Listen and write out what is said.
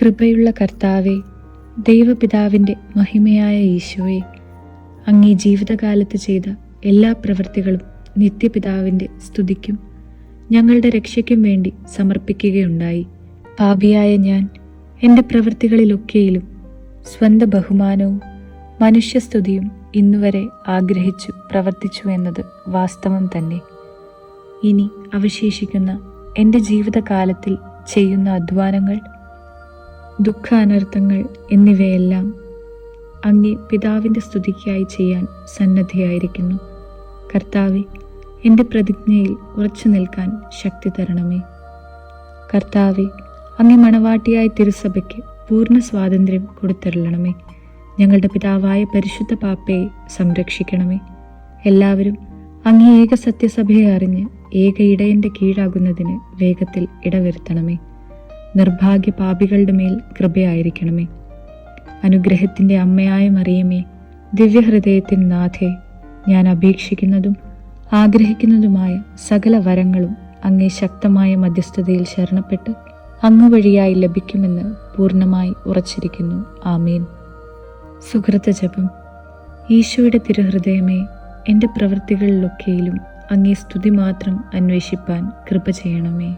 കൃപയുള്ള കർത്താവെ ദൈവപിതാവിന്റെ മഹിമയായ ഈശോയെ അങ്ങേ ജീവിതകാലത്ത് ചെയ്ത എല്ലാ പ്രവൃത്തികളും നിത്യപിതാവിന്റെ സ്തുതിക്കും ഞങ്ങളുടെ രക്ഷയ്ക്കും വേണ്ടി സമർപ്പിക്കുകയുണ്ടായി. പാപിയായ ഞാൻ എന്റെ പ്രവൃത്തികളിലൊക്കെയിലും സ്വന്ത ബഹുമാനവും മനുഷ്യസ്തുതിയും ഇന്നുവരെ ആഗ്രഹിച്ചു പ്രവർത്തിച്ചു എന്നത് വാസ്തവം തന്നെ. ഇനി അവശേഷിക്കുന്ന എന്റെ ജീവിതകാലത്തിൽ ചെയ്യുന്ന അധ്വാനങ്ങൾ ദുഃഖ അനർത്ഥങ്ങൾ എന്നിവയെല്ലാം അങ്ങേ പിതാവിന്റെ സ്തുതിക്കായി ചെയ്യാൻ സന്നദ്ധയായിരിക്കുന്നു. കർത്താവെ എന്റെ പ്രതിജ്ഞയിൽ ഉറച്ചു നിൽക്കാൻ ശക്തി തരണമേ. കർത്താവെ അങ്ങേ മണവാട്ടിയായ തിരുസഭയ്ക്ക് പൂർണ സ്വാതന്ത്ര്യം കൊടുത്തരുളണമേ. ഞങ്ങളുടെ പിതാവായ പരിശുദ്ധ പാപ്പയെ സംരക്ഷിക്കണമേ. എല്ലാവരും അങ്ങേ ഏക സത്യസഭയെ അറിഞ്ഞ് ഏക ഇടയന്റെ കീഴാകുന്നതിന് വേഗത്തിൽ ഇടവരുത്തണമേ. നിർഭാഗ്യ പാപികളുടെ മേൽ കൃപയായിരിക്കണമേ. അനുഗ്രഹത്തിന്റെ അമ്മയായ മറിയമേ ദിവ്യഹൃദയത്തിൻ നാഥേ ഞാൻ അപേക്ഷിക്കുന്നതും ആഗ്രഹിക്കുന്നതുമായ സകല വരങ്ങളും അങ്ങേ ശക്തമായ മധ്യസ്ഥതയിൽ ശരണപ്പെട്ട് അങ്ങ് വഴിയായി ലഭിക്കുമെന്ന് പൂർണമായി ഉറച്ചിരിക്കുന്നു. ആമീൻ. സുഹൃത്ത ജപം. ഈശോയുടെ തിരുഹൃദയമേ എന്റെ പ്രവൃത്തികളിലൊക്കെയിലും അങ്ങേ സ്തുതി മാത്രം അന്വേഷിപ്പാൻ കൃപ ചെയ്യണമേ.